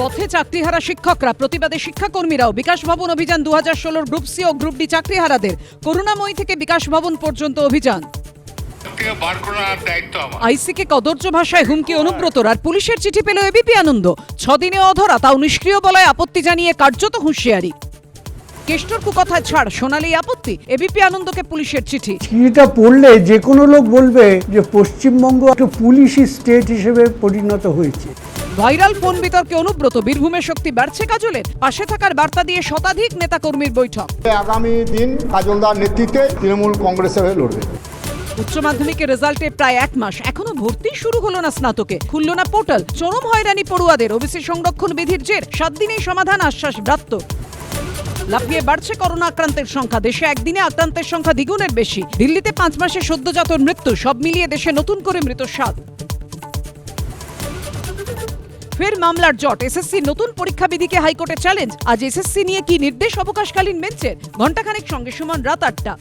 পথে চাকরিহারা শিক্ষকরা প্রতিবাদে শিক্ষাকর্মীরাও বিকাশ ভবন অভিযান দু হাজার ষোলোর গ্রুপ সি ও গ্রুপ ডি চাকরিহারাদের করুণাময়ী থেকে বিকাশ ভবন পর্যন্ত অভিযান। আইসিকে কদর্য ভাষায় হুমকি অনুব্রতর আর পুলিশের চিঠি পেল এবিপি আনন্দ। ছদিনে অধরা তাও নিষ্ক্রিয় বলায় আপত্তি জানিয়ে কার্যত হুঁশিয়ারি। কেষ্টর কুকথায় ছাড় সোনালি আপত্তি এবিপি আনন্দকে পুলিশের চিঠি। চিঠিটা পড়লে যে কোনো লোক বলবে যে পশ্চিমবঙ্গ একটা পুলিশি স্টেট হিসেবে পরিণত হয়েছে। ভাইরাল ফোন বিতর্কে অনুব্রত বীরভূমের শক্তি বাড়ছে কাজলের। পাশে থাকার বার্তা দিয়ে শতাধিক নেতাকর্মীর বৈঠক। আগামী দিন কাজলদার নেতৃত্বে তৃণমূল কংগ্রেসের হয়ে লড়বে। উচ্চ মাধ্যমিকের রেজাল্টে প্রায় এক মাস। এখনও ভর্তি শুরু হলো না স্নাতকে। খুলল না পোর্টাল। চরম হয়রানি পড়ুয়াদের। ওবিসি সংরক্ষণ বিধির জের। সাত দিনেই সমাধান আশ্বাস ব্রাত্য। লাফিয়ে বাড়ছে করোনা আক্রান্তের সংখ্যা। দেশে একদিনে আক্রান্তের সংখ্যা দ্বিগুণের বেশি। দিল্লিতে পাঁচ মাসে সদ্যজাত মৃত্যু। সব মিলিয়ে দেশে নতুন করে মৃত সাত। ফের মামলার জট। এসএসসি নতুন পরীক্ষা বিধিকে হাইকোর্টে চ্যালেঞ্জ আজ এসএসসি নিয়ে কি নির্দেশ অবকাশকালীন বেঞ্চের? ঘণ্টাখানেক সঙ্গে সমান রাত আটটা।